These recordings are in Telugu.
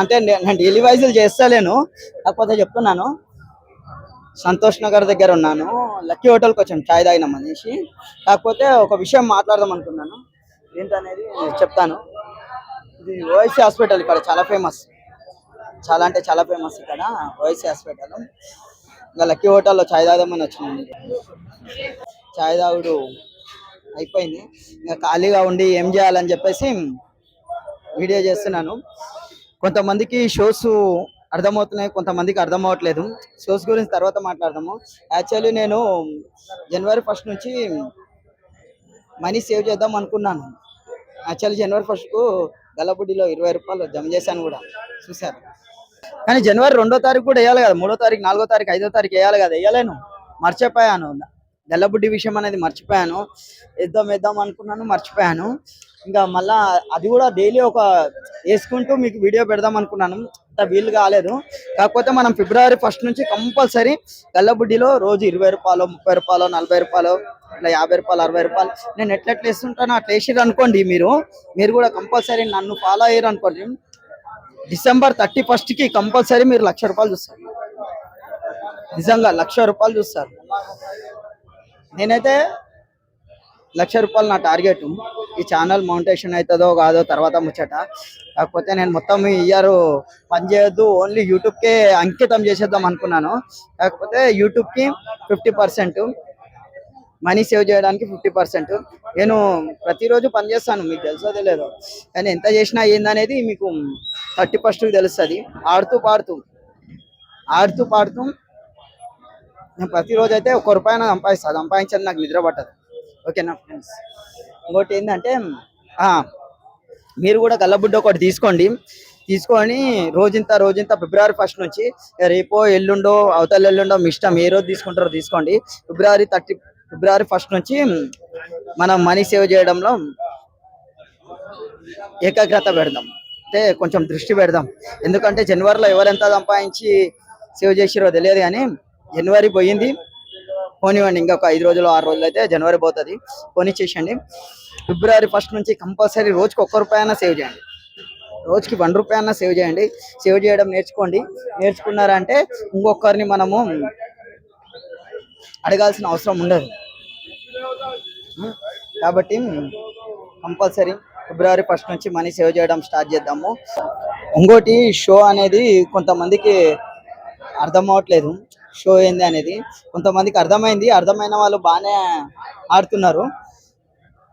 అంటే నేను డైలీ వైజులు చేస్తలేను. కాకపోతే చెప్తున్నాను. సంతోష్ నగర్ దగ్గర ఉన్నాను. లక్కీ హోటల్కి వచ్చాను. చాయ్ తాగినాం అనేసి. కాకపోతే ఒక విషయం మాట్లాడదాం అనుకున్నాను. ఏంటనేది చెప్తాను. ఇది ఓఎస్సీ హాస్పిటల్ ఇక్కడ చాలా ఫేమస్. చాలా అంటే చాలా ఫేమస్ ఇక్కడ ఓఎస్సీ హాస్పిటల్. ఇంకా లక్కీ హోటల్లో చాయ్ తాగదామని వచ్చినాను చాయ్ తాగుడు అయిపోయింది. ఇంకా ఖాళీగా ఉండి ఏం చేయాలని చెప్పేసి వీడియో చేస్తున్నాను. కొంతమందికి షోస్ అర్థమవుతున్నాయి కొంతమందికి అర్థం అవ్వట్లేదు షోస్ గురించి తర్వాత మాట్లాడదాము. యాక్చువల్లీ నేను జనవరి ఫస్ట్ నుంచి మనీ సేవ్ చేద్దాం అనుకున్నాను. యాక్చువల్లీ జనవరి ఫస్ట్కు గల్లబుడ్డిలో ఇరవై రూపాయలు జమ చేశాను కూడా. చూశారు. కానీ జనవరి రెండో తారీఖు కూడా వేయాలి కదా. మూడో తారీఖు నాలుగో తారీఖు ఐదో తారీఖు వేయాలి కదా. వేయలేను. మర్చిపోయాను. గల్లబుడ్డి విషయం అనేది మర్చిపోయాను. వేద్దాం వేద్దాం అనుకున్నాను మర్చిపోయాను. ఇంకా మళ్ళా అది కూడా డైలీ ఒక వేసుకుంటూ మీకు వీడియో పెడదాం అనుకున్నాను. అంత వీలు కాలేదు. కాకపోతే మనం ఫిబ్రవరి ఫస్ట్ నుంచి కంపల్సరీ గల్లబుడ్డిలో రోజు ఇరవై రూపాయలు ముప్పై రూపాయలు నలభై రూపాయలు ఇట్లా యాభై రూపాయలు అరవై రూపాయలు. నేను ఎట్లా ఎట్లా వేస్తుంటానో అట్లా వేసిరు అనుకోండి మీరు. మీరు కూడా కంపల్సరీ నన్ను ఫాలో అయ్యారు అనుకోండి. డిసెంబర్ థర్టీ కి కంపల్సరీ మీరు లక్ష రూపాయలు చూస్తారు. నిజంగా లక్ష రూపాయలు చూస్తారు. నేనైతే లక్ష రూపాయలు నా టార్గెట్. ఈ ఛానల్ మౌంటేషన్ అవుతుందో కాదో తర్వాత ముచ్చట. కాకపోతే నేను మొత్తం ఈ ఇయర్ పని చేయొద్దు ఓన్లీ యూట్యూబ్కే అంకితం చేసేద్దాం అనుకున్నాను. కాకపోతే యూట్యూబ్కి ఫిఫ్టీ పర్సెంట్. మనీ సేవ్ చేయడానికి ఫిఫ్టీ పర్సెంట్. నేను ప్రతిరోజు పని చేస్తాను మీకు తెలుసో తెలియదు. కానీ ఎంత చేసినా ఏందనేది మీకు థర్టీ ఫస్ట్కి తెలుస్తుంది. ఆడుతూ పాడుతూ. ఆడుతూ పాడుతూ నేను ప్రతిరోజు అయితే ఒక రూపాయి సంపాదిస్తాను సంపాదించని నాకు నిద్ర పట్టదు. ఓకేనా ఫ్రెండ్స్? ఇంకోటి ఏంటంటే మీరు కూడా గల్లబుడ్డ ఒకటి తీసుకోండి. తీసుకొని రోజంత రోజంత ఫిబ్రవరి ఫస్ట్ నుంచి రేపో ఎల్లుండో అవతల ఎల్లుండో మీ ఇష్టం ఏ రోజు తీసుకుంటారో తీసుకోండి. ఫిబ్రవరి థర్టీ ఫిబ్రవరి ఫస్ట్ నుంచి మనం మనీ సేవ్ చేయడంలో ఏకాగ్రత పెడదాం. అంటే కొంచెం దృష్టి పెడదాం. ఎందుకంటే జనవరిలో ఎవరెంత సంపాదించి సేవ్ చేసిరో తెలియదు కానీ జనవరి పోయింది. పోనివ్వండి ఇంకా ఒక ఐదు రోజులు ఆరు రోజులు అయితే జనవరి పోతుంది. పోనీ చేసేయండి ఫిబ్రవరి ఫస్ట్ నుంచి కంపల్సరీ రోజుకి ఒక్క రూపాయి అయినా సేవ్ చేయండి. రోజుకి వన్ రూపాయి అన్నా సేవ్ చేయండి. సేవ్ చేయడం నేర్చుకోండి. నేర్చుకున్నారంటే ఇంకొకరిని మనము అడగాల్సిన అవసరం ఉండదు. కాబట్టి కంపల్సరీ ఫిబ్రవరి ఫస్ట్ నుంచి మనీ సేవ్ చేయడం స్టార్ట్ చేద్దాము. ఇంకోటి షో అనేది కొంతమందికి అర్థం అవ్వట్లేదు. షో ఏంది అనేది కొంతమందికి అర్థమైంది. అర్థమైన వాళ్ళు బాగానే ఆడుతున్నారు.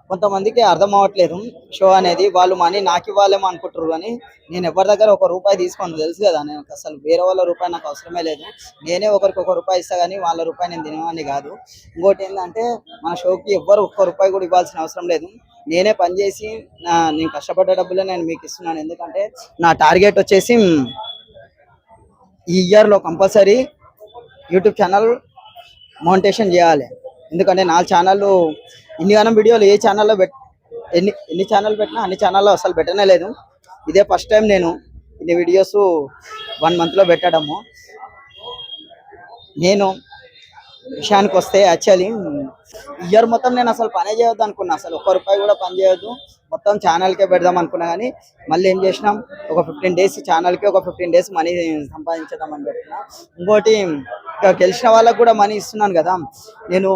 కొంతమందికి అర్థం అవ్వట్లేదు. షో అనేది వాళ్ళు మనీ నాకు ఇవ్వాలేమో అనుకుంటారు కానీ నేను ఎవరి దగ్గర ఒక రూపాయి తీసుకోను తెలుసు కదా. నేను అసలు వేరే వాళ్ళ రూపాయి నాకు అవసరమే లేదు. నేనే ఒకరికి ఒక రూపాయి ఇస్తా కానీ వాళ్ళ రూపాయి నేను తినేవాడిని కాదు. ఇంకోటి ఏంటంటే మన షోకి ఎవ్వరు ఒక్క రూపాయి కూడా ఇవ్వాల్సిన అవసరం లేదు. నేనే పనిచేసి నా నేను కష్టపడ్డ డబ్బులే నేను మీకు ఇస్తున్నాను. ఎందుకంటే నా టార్గెట్ వచ్చేసి ఈ ఇయర్లో కంపల్సరీ యూట్యూబ్ ఛానల్ మౌంటేషన్ చేయాలి. ఎందుకంటే నా ఛానల్ ఇన్నిగానం వీడియోలు ఏ ఛానల్లో పెట్ ఎన్ని ఎన్ని ఛానల్ పెట్టినా అన్ని ఛానల్లో అసలు పెట్టనే లేదు. ఇదే ఫస్ట్ టైం నేను ఇన్ని వీడియోస్ వన్ మంత్లో పెట్టడము. నేను విషయానికి వస్తే యాక్చువల్లీ ఇయర్ మొత్తం నేను అసలు పనే చేయొద్దు అనుకున్నా. అసలు ఒక్క రూపాయి కూడా పని చేయొద్దు. మొత్తం ఛానల్కే పెడదాం అనుకున్నా కానీ మళ్ళీ ఏం చేసినాం? ఒక ఫిఫ్టీన్ డేస్ ఛానల్కి ఒక ఫిఫ్టీన్ డేస్ మనీ సంపాదించేద్దామని పెట్టినా. ఇంకోటి గెలిచిన వాళ్ళకు కూడా మనీ ఇస్తున్నాను కదా. నేను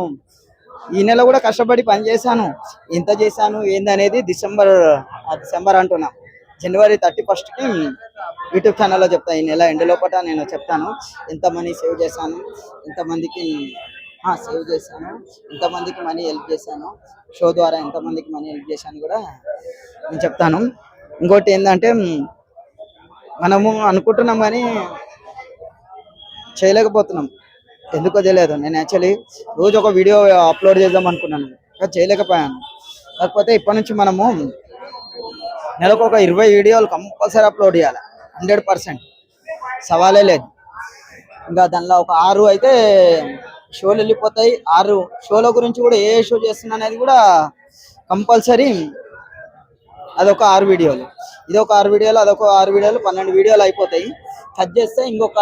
ఈ నెల కూడా కష్టపడి పని చేశాను. ఎంత చేశాను ఏందనేది డిసెంబర్ ఆ డిసెంబర్ అంటున్నా. జనవరి థర్టీ ఫస్ట్కి యూట్యూబ్ ఛానల్లో చెప్తాను ఈ నెల ఎండ్ లోపల నేను చెప్తాను. ఎంత మనీ సేవ్ చేశాను ఎంతమందికి సేవ్ చేశాను ఎంతమందికి మనీ హెల్ప్ చేశాను షో ద్వారా ఎంతమందికి మనీ హెల్ప్ చేశాను కూడా నేను చెప్తాను. ఇంకోటి ఏంటంటే మనము అనుకుంటున్నాం కానీ చేయలేకపోతున్నాం. ఎందుకో తెలియదు. నేను యాక్చువల్లీ రోజు ఒక వీడియో అప్లోడ్ చేద్దాం అనుకున్నాను. కానీ చేయలేకపోయాను. కాకపోతే ఇప్పటి నుంచి మనము నెలకు ఒక ఇరవై వీడియోలు కంపల్సరీ అప్లోడ్ చేయాలి. హండ్రెడ్ పర్సెంట్ సవాలే లేదు. ఇంకా దానిలో ఒక ఆరు అయితే షోలు వెళ్ళిపోతాయి. ఆరు షోల గురించి కూడా ఏ షో చేస్తున్నా అనేది కూడా కంపల్సరీ అదొక ఆరు వీడియోలు. ఇది ఒక ఆరు వీడియోలు అదొక ఆరు వీడియోలు పన్నెండు వీడియోలు అయిపోతాయి. కట్ చేస్తే ఇంకొక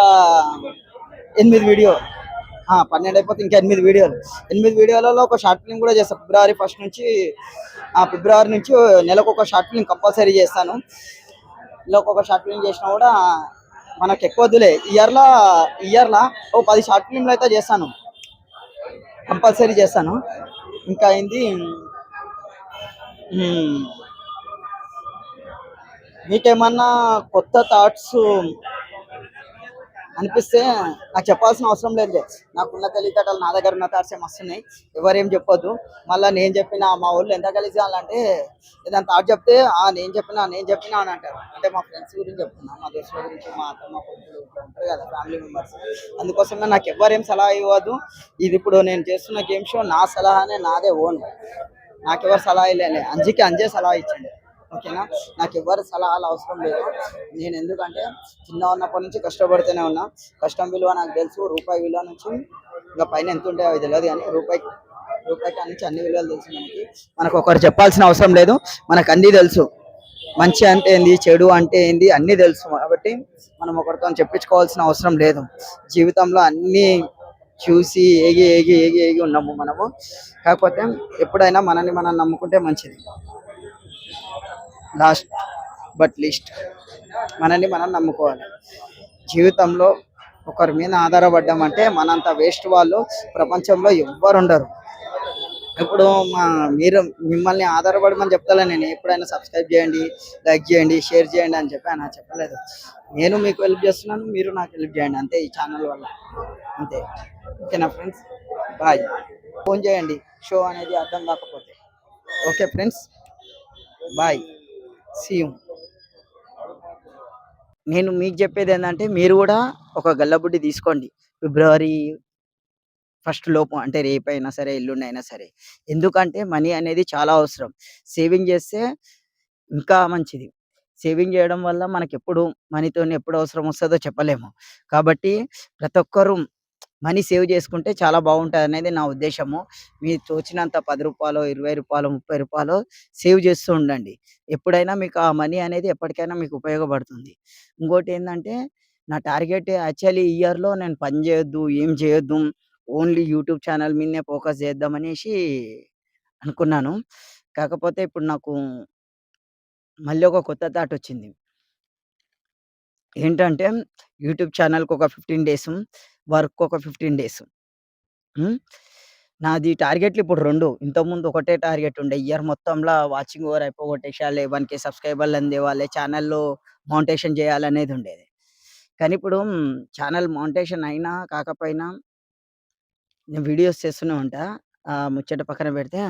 ఎనిమిది వీడియో ఆ, పన్నెండు అయిపోతే ఇంకా ఎనిమిది వీడియోలు ఎనిమిది వీడియోలలో ఒక షార్ట్ ఫిల్మ్ కూడా చేస్తాను ఫిబ్రవరి ఫస్ట్ నుంచి ఆ ఫిబ్రవరి నుంచి నెలకు ఒక షార్ట్ ఫిల్మ్ కంపల్సరీ చేస్తాను. ఇలా ఒక్కొక్క షార్ట్ ఫిల్మ్ చేసినా కూడా మనకు ఎక్కువ వద్దులే. ఇయర్లో ఇయర్లా ఓ పది షార్ట్ ఫిల్మ్లు అయితే చేస్తాను. కంపల్సరీ చేస్తాను. ఇంకా అయింది మీకేమన్నా కొత్త థాట్స్ అనిపిస్తే నాకు చెప్పాల్సిన అవసరం లేదు నాకున్న తెలివితేటలు నా దగ్గర ఉన్న థాట్స్ ఏం వస్తున్నాయి ఎవరేం చెప్పొద్దు. మళ్ళీ నేను చెప్పిన మా ఊళ్ళో ఎంత కలిసి అంటే ఏదైనా థాట్ చెప్తే ఆ నేను చెప్పినా నేను చెప్పినా అని అంటారు. అంటే మా ఫ్రెండ్స్ గురించి చెప్తున్నా మా దోస్తుల గురించి మా అత్త మా కొడుకులు ఉంటారు కదా ఫ్యామిలీ మెంబర్స్. అందుకోసమే నాకు ఎవరేం సలహా ఇవ్వద్దు. ఇది ఇప్పుడు నేను చేస్తున్న గేమ్ షో నా సలహానే నాదే ఓన్. నాకెవరు సలహా ఇవ్వలే. అంజకి అంజే సలహా ఇచ్చండి. ఓకేనా? నాకు ఎవరు సలహాలు అవసరం లేదు. నేను ఎందుకంటే చిన్న ఉన్నప్పటి నుంచి కష్టపడుతూనే ఉన్నా. కష్టం విలువ నాకు తెలుసు. రూపాయి విలువ నుంచి ఇంకా పైన ఎంత ఉంటాయో అవి తెలియదు కానీ రూపాయి రూపాయికి నుంచి అన్ని విలువలు తెలుసు మనకి. మనకు ఒకరు చెప్పాల్సిన అవసరం లేదు. మనకు అన్నీ తెలుసు. మంచి అంటే ఏంది? చెడు అంటే ఏంది? అన్నీ తెలుసు. కాబట్టి మనం ఒకరితో చెప్పించుకోవాల్సిన అవసరం లేదు. జీవితంలో అన్నీ చూసి ఏగి ఏగి ఏగి ఏగి ఉన్నాము మనము. కాకపోతే ఎప్పుడైనా మనల్ని మనం నమ్ముకుంటే మంచిది. Last but least. మనల్ని మనం నమ్ముకోవాలి. జీవితంలో ఒకరి మీద ఆధారపడ్డం అంటే మనంత వేస్ట్ వాళ్ళు ప్రపంచంలో ఎవ్వరు ఉండరు. ఇప్పుడు మా మీరు మిమ్మల్ని ఆధారపడమని చెప్తాలే నేను. ఎప్పుడైనా సబ్స్క్రైబ్ చేయండి లైక్ చేయండి షేర్ చేయండి అని చెప్పి నా చెప్పలేదు. నేను మీకు హెల్ప్ చేస్తున్నాను మీరు నాకు హెల్ప్ చేయండి. అంతే ఈ ఛానల్ వల్ల. అంతే. ఓకేనా ఫ్రెండ్స్ బాయ్ ఫోన్ చేయండి. షో అనేది అర్థం కాకపోతే. Okay friends bye CM. నేను మీకు చెప్పేది ఏంటంటే మీరు కూడా ఒక గల్లబుడ్డి తీసుకోండి. ఫిబ్రవరి ఫస్ట్ లోపు అంటే రేపైనా సరే ఎల్లుండి అయినా సరే. ఎందుకంటే మనీ అనేది చాలా అవసరం. సేవింగ్ చేస్తే ఇంకా మంచిది. సేవింగ్ చేయడం వల్ల మనకి ఎప్పుడు మనీతో ఎప్పుడు అవసరం వస్తుందో చెప్పలేము. కాబట్టి ప్రతి ఒక్కరూ మనీ సేవ్ చేసుకుంటే చాలా బాగుంటుంది అనేది నా ఉద్దేశము. మీరు తోచినంత పది రూపాయలు ఇరవై రూపాయలు ముప్పై రూపాయలు సేవ్ చేస్తూ ఉండండి. ఎప్పుడైనా మీకు ఆ మనీ అనేది ఎప్పటికైనా మీకు ఉపయోగపడుతుంది. ఇంకోటి ఏంటంటే నా టార్గెట్ యాక్చువల్లీ ఇయర్లో నేను పని చేయొద్దు ఏం చేయొద్దు ఓన్లీ యూట్యూబ్ ఛానల్ మీదనే ఫోకస్ చేద్దాం అనేసి అనుకున్నాను. కాకపోతే ఇప్పుడు నాకు మళ్ళీ ఒక కొత్త థాట్ వచ్చింది. ఏంటంటే యూట్యూబ్ ఛానల్కి ఒక ఫిఫ్టీన్ డేస్ వర్క్ ఒక ఫిఫ్టీన్ డేస్. నాది టార్గెట్లు ఇప్పుడు రెండు. ఇంతకుముందు ఒకటే టార్గెట్ ఉండే. ఇయర్ మొత్తంలో వాచింగ్ ఓవర్ అయిపోగొట్టేసాలి వన్ కే సబ్స్క్రైబర్లు అందేవాలి ఛానల్లో మౌంటేషన్ చేయాలనేది ఉండేది. కానీ ఇప్పుడు ఛానల్ మౌంటేషన్ అయినా కాకపోయినా నేను వీడియోస్ చేస్తూనే ఉంటా. ముచ్చట పక్కన పెడితే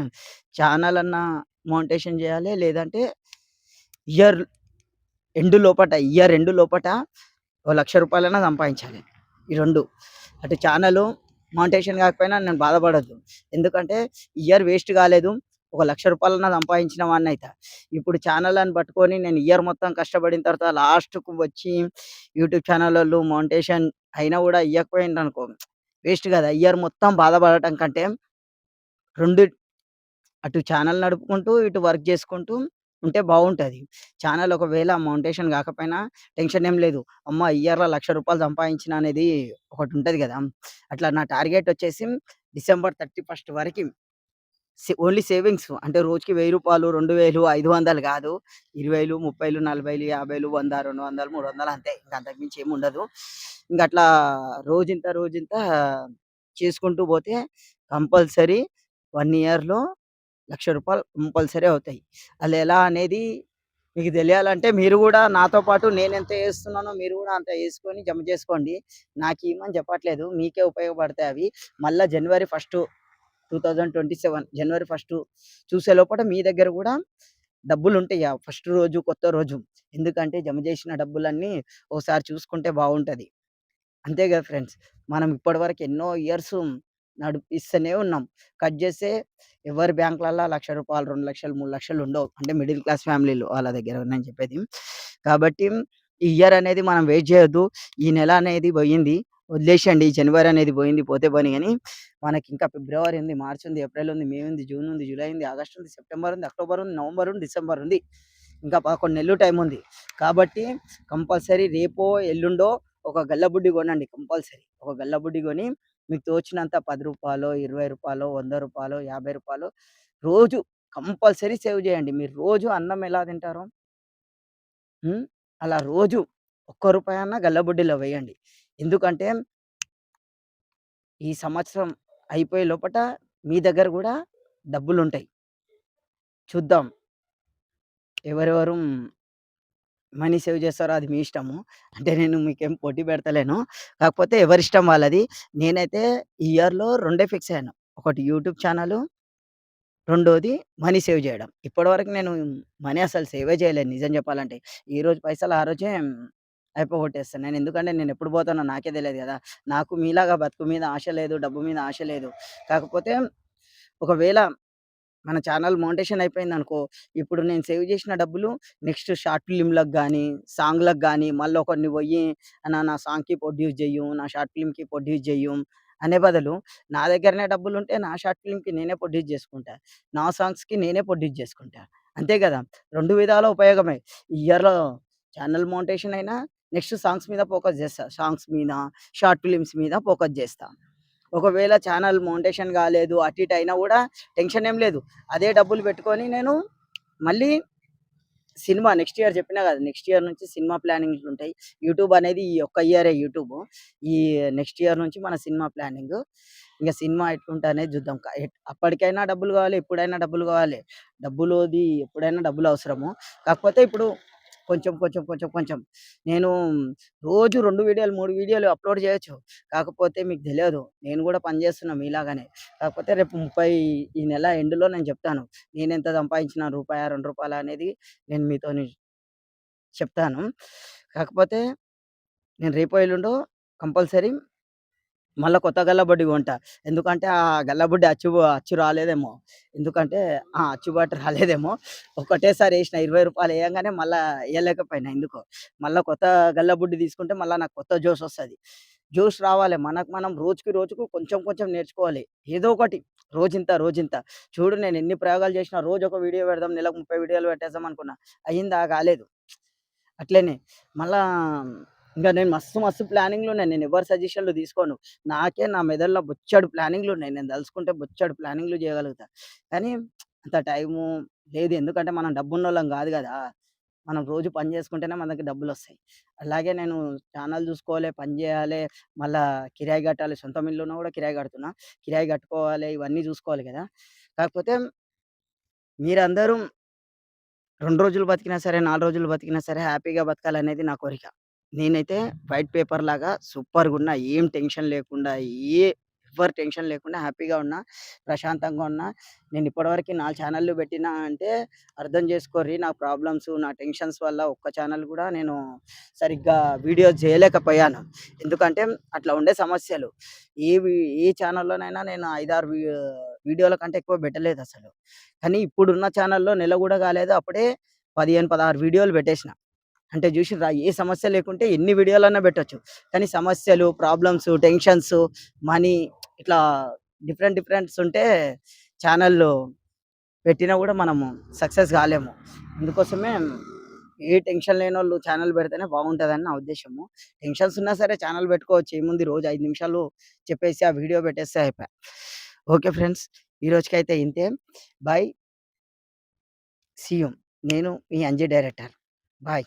ఛానల్ అన్న మౌంటేషన్ చేయాలి లేదంటే ఇయర్ ఎండు లోపట ఇయర్ ఎండు లోపట ఓ లక్ష రూపాయలన్నా సంపాదించాలి. ఈ రెండు. అటు ఛానల్ మౌంటేషన్ కాకపోయినా నేను బాధపడద్దు. ఎందుకంటే ఇయర్ వేస్ట్ కాలేదు. ఒక లక్ష రూపాయలన్నా సంపాదించిన వాడిని అయితే. ఇప్పుడు ఛానల్ అని పట్టుకొని నేను ఇయర్ మొత్తం కష్టపడిన తర్వాత లాస్ట్కు వచ్చి యూట్యూబ్ ఛానల్ వాళ్ళు మౌంటేషన్ అయినా కూడా ఇవ్వకపోయింది అనుకో వేస్ట్ కదా. ఇయర్ మొత్తం బాధపడటం కంటే రెండు అటు ఛానల్ నడుపుకుంటూ ఇటు వర్క్ చేసుకుంటూ ఉంటే బాగుంటుంది ఛానల్ ఒకవేళ మౌంటేషన్ కాకపోయినా టెన్షన్ ఏం లేదు. అమ్మ ఇయర్లో లక్ష రూపాయలు సంపాదించిన అనేది ఒకటి ఉంటుంది కదా! అట్లా నా టార్గెట్ వచ్చేసి డిసెంబర్ థర్టీ ఫస్ట్ వరకు ఓన్లీ సేవింగ్స్. అంటే రోజుకి వెయ్యి రూపాయలు రెండు వేలు ఐదు వందలు కాదు. ఇరవైలు ముప్పైలు నలభైలు యాభైలు వంద రెండు వందలు మూడు వందలు అంతే. ఇంకా అంతకుమించి ఏమి ఉండదు. ఇంకా అట్లా రోజింత రోజింత చేసుకుంటూ పోతే కంపల్సరీ వన్ ఇయర్లో లక్ష రూపాయలు కంపల్సరీ అవుతాయి. అది ఎలా అనేది మీకు తెలియాలంటే మీరు కూడా నాతో పాటు నేను ఎంత వేస్తున్నానో మీరు కూడా అంత వేసుకొని జమ చేసుకోండి. నాకు ఏమని చెప్పట్లేదు. మీకే ఉపయోగపడతాయి అవి. మళ్ళీ January first two thousand twenty seven January first చూసే లోపల మీ దగ్గర కూడా డబ్బులు ఉంటాయి ఫస్ట్ రోజు కొత్త రోజు. ఎందుకంటే జమ చేసిన డబ్బులన్నీ ఒకసారి చూసుకుంటే బాగుంటుంది. అంతే కదా ఫ్రెండ్స్. మనం ఇప్పటివరకు ఎన్నో ఇయర్స్ నడిపిస్తూనే ఉన్నాం. కట్ చేస్తే ఎవరి బ్యాంకులలో లక్ష రూపాయలు రెండు లక్షలు మూడు లక్షలు ఉండవు. అంటే మిడిల్ క్లాస్ ఫ్యామిలీలు వాళ్ళ దగ్గర నేను చెప్పేది. కాబట్టి ఈ ఇయర్ అనేది మనం వెయిట్ చేయొద్దు. ఈ నెల అనేది పోయింది. వదిలేసండి జనవరి అనేది పోయింది పోతే పోని కానీ మనకి ఇంకా ఫిబ్రవరి ఉంది మార్చ్ ఉంది ఏప్రిల్ ఉంది మే ఉంది జూన్ ఉంది జూలై ఉంది ఆగస్ట్ ఉంది సెప్టెంబర్ ఉంది అక్టోబర్ ఉంది నవంబర్ ఉంది డిసెంబర్ ఉంది. ఇంకా పదకొండు నెలలు టైం ఉంది. కాబట్టి కంపల్సరీ రేపో ఎల్లుండో ఒక గల్లబుడ్డి కొనండి కంపల్సరీ. ఒక గల్లబుడ్డి కొని మీకు తోచినంత పది రూపాయలు ఇరవై రూపాయలు వంద రూపాయలు యాభై రూపాయలు రోజు కంపల్సరీ సేవ్ చేయండి మీరు రోజు అన్నం ఎలా తింటారు ఉమ్, అలా రోజు ఒక్క రూపాయన్నా గల్లబుడ్డిలో వేయండి. ఎందుకంటే ఈ సంవత్సరం అయిపోయే లోపట మీ దగ్గర కూడా డబ్బులుంటాయి. చూద్దాం. ఎవరెవరు మనీ సేవ్ చేస్తారో అది మీ ఇష్టము. అంటే నేను మీకేం పోటీ పెడతలేను. కాకపోతే ఎవరిష్టం వాళ్ళది. నేనైతే ఈ ఇయర్‌లో రెండే ఫిక్స్ అయ్యాను. ఒకటి యూట్యూబ్ ఛానలు రెండోది మనీ సేవ్ చేయడం ఇప్పటివరకు నేను మనీ అసలు సేవే చేయలేదు నిజం చెప్పాలంటే. ఈ రోజు పైసలు ఆ రోజే అయిపోగొట్టేస్తాను. నేను ఎందుకంటే నేను ఎప్పుడు పోతానో నాకే తెలియదు కదా నాకు మీలాగా బతుకు మీద ఆశ లేదు. డబ్బు మీద ఆశ లేదు. కాకపోతే ఒకవేళ మన ఛానల్ మోనిటైజేషన్ అయిపోయిందనుకో, ఇప్పుడు నేను సేవ్ చేసిన డబ్బులు నెక్స్ట్ షార్ట్ ఫిలింలకు కానీ సాంగ్‌లకు కానీ మళ్ళీ ఒకరిని పోయి నా నా సాంగ్‌కి ప్రొడ్యూస్ జెయ్యు, నా షార్ట్ ఫిలింకి ప్రొడ్యూస్ జెయ్యు అనే బదులు నా దగ్గరనే డబ్బులుంటే నా షార్ట్ ఫిలింకి నేనే ప్రొడ్యూస్ చేసుకుంటా. నా సాంగ్స్‌కి నేనే ప్రొడ్యూస్ చేసుకుంటా. అంతే కదా రెండు విధాల ఉపయోగమే. ఇయర్‌లో ఛానల్ మౌంటేషన్ అయినా నెక్స్ట్ సాంగ్స్ మీద ఫోకస్ చేస్తా సాంగ్స్ మీద, షార్ట్ ఫిలిమ్స్ మీద ఫోకస్ చేస్తాను ఒకవేళ ఛానల్ మౌంటేషన్ కాలేదు అటు ఇటు అయినా కూడా టెన్షన్ ఏం లేదు. అదే డబ్బులు పెట్టుకొని నేను మళ్ళీ సినిమా నెక్స్ట్ ఇయర్ చెప్పినా కదా నెక్స్ట్ ఇయర్ నుంచి సినిమా ప్లానింగ్స్ ఉంటాయి. యూట్యూబ్ అనేది ఈ ఒక్క ఇయరే యూట్యూబ్ ఈ నెక్స్ట్ ఇయర్ నుంచి మన సినిమా ప్లానింగ్ ఇంకా సినిమా ఎట్లుంటదనేది చూద్దాం అప్పటికైనా డబ్బులు కావాలి. ఎప్పుడైనా డబ్బులు కావాలి. డబ్బులోది ఎప్పుడైనా డబ్బులు అవసరము. కాకపోతే ఇప్పుడు కొంచెం, కొంచెం, కొంచెం, కొంచెం నేను రోజు రెండు వీడియోలు, మూడు వీడియోలు అప్‌లోడ్ చేయొచ్చు. కాకపోతే మీకు తెలియదు నేను కూడా పనిచేస్తున్నా మీలాగానే. కాకపోతే రేపు 30 ఈ నెల ఎండ్‌లో నేను చెప్తాను. నేను ఎంత సంపాదించిన రూపాయ రెండు రూపాయలు అనేది నేను మీతోని చెప్తాను. కాకపోతే నేను రేపు ఎల్లుండో కంపల్సరీ మళ్ళీ కొత్త గల్లబొడ్డి కొంటా. ఎందుకంటే ఆ గల్లబుడ్డి అచ్చు అచ్చు రాలేదేమో. ఎందుకంటే ఆ! అచ్చుబాటు రాలేదేమో. ఒకటేసారి వేసిన ఇరవై రూపాయలు వేయంగానే మళ్ళీ వేయలేకపోయినా ఎందుకో. మళ్ళా కొత్త గల్లబుడ్డి తీసుకుంటే మళ్ళీ నాకు కొత్త జోషొస్తది. జోష్ రావాలి. మనకు మనం రోజుకి రోజుకు కొంచెం కొంచెం నేర్చుకోవాలి. ఏదో ఒకటి రోజింత, రోజింత. చూడు నేను ఎన్ని ప్రయోగాలు చేసినా రోజు ఒక వీడియో పెడదాం. నెలకు 30 వీడియోలు పెట్టేద్దాం అనుకున్నా. అయిందా? కాలేదు. అట్లనే మళ్ళా ఇంకా నేను మస్తు మస్తు ప్లానింగ్‌లు ఉన్నాయి. నేను ఎవరి సజెషన్‌లు తీసుకోను. నాకే నా మెదడులో బొచ్చాడు ప్లానింగ్‌లు ఉన్నాయి. నేను దలుచుకుంటే బొచ్చాడు ప్లానింగ్‌లు చేయగలుగుతా. కానీ అంత టైము లేదు. ఎందుకంటే మనం డబ్బున్నోళ్ళం కాదు కదా మనం రోజు పని చేసుకుంటేనే మనకి డబ్బులు వస్తాయి అలాగే నేను ఛానల్ చూసుకోవాలి, పని చేయాలి మళ్ళా కిరాయి కట్టాలి. సొంత ఇల్లు కూడా కిరాయి కడుతున్నా. కిరాయి కట్టుకోవాలి. ఇవన్నీ చూసుకోవాలి కదా కాకపోతే మీరందరూ రెండు రోజులు బతికినా సరే, నాలుగు రోజులు బతికినా సరే హ్యాపీగా బతకాలనేది నా కోరిక. నేనైతే వైట్ సూపర్గా ఉన్న ఏం టెన్షన్ లేకుండా, ఏ ఎవ్వరి టెన్షన్ లేకుండా హ్యాపీగా ఉన్నా. ప్రశాంతంగా ఉన్నా. నేను ఇప్పటివరకి 4 ఛానళ్ళు పెట్టినా అంటే అర్థం చేసుకోర్రి నా ప్రాబ్లమ్స్, నా టెన్షన్స్ వల్ల ఒక్క ఛానల్ కూడా నేను సరిగ్గా వీడియోస్ చేయలేకపోయాను. ఎందుకంటే అట్లా ఉండే సమస్యలు. ఏ వి ఏ ఛానల్‌లోనైనా నేను 5, 6 వీ వీడియోల కంటే ఎక్కువ పెట్టలేదసలు. కానీ ఇప్పుడున్న ఛానల్‌లో నెల కూడా కాలేదు. అప్పుడే 15, 16 వీడియోలు పెట్టేసినా అంటే చూసిరా ఏ సమస్య లేకుంటే ఎన్ని వీడియోలన్నా పెట్టొచ్చు. కానీ సమస్యలు, ప్రాబ్లమ్స్, టెన్షన్స్, మనీ ఇట్లా డిఫరెంట్ డిఫరెంట్స్ ఉంటే ఛానల్‌లో పెట్టినా కూడా మనము సక్సెస్ కాలేము అందుకోసమే ఏ టెన్షన్ లేనోళ్ళు ఛానల్ పెడితేనే బాగుంటుందని నా ఉద్దేశము. టెన్షన్స్ ఉన్నా సరే ఛానల్ పెట్టుకోవచ్చు. ఏముంది రోజు ఐదు నిమిషాలు చెప్పేసి ఆ వీడియో పెట్టేస్తే అయిపోయా ఓకే ఫ్రెండ్స్. ఈ రోజుకైతే ఇంతే. బై. సీఎం నేను మీ అంజయ్ డైరెక్టర్. బాయ్.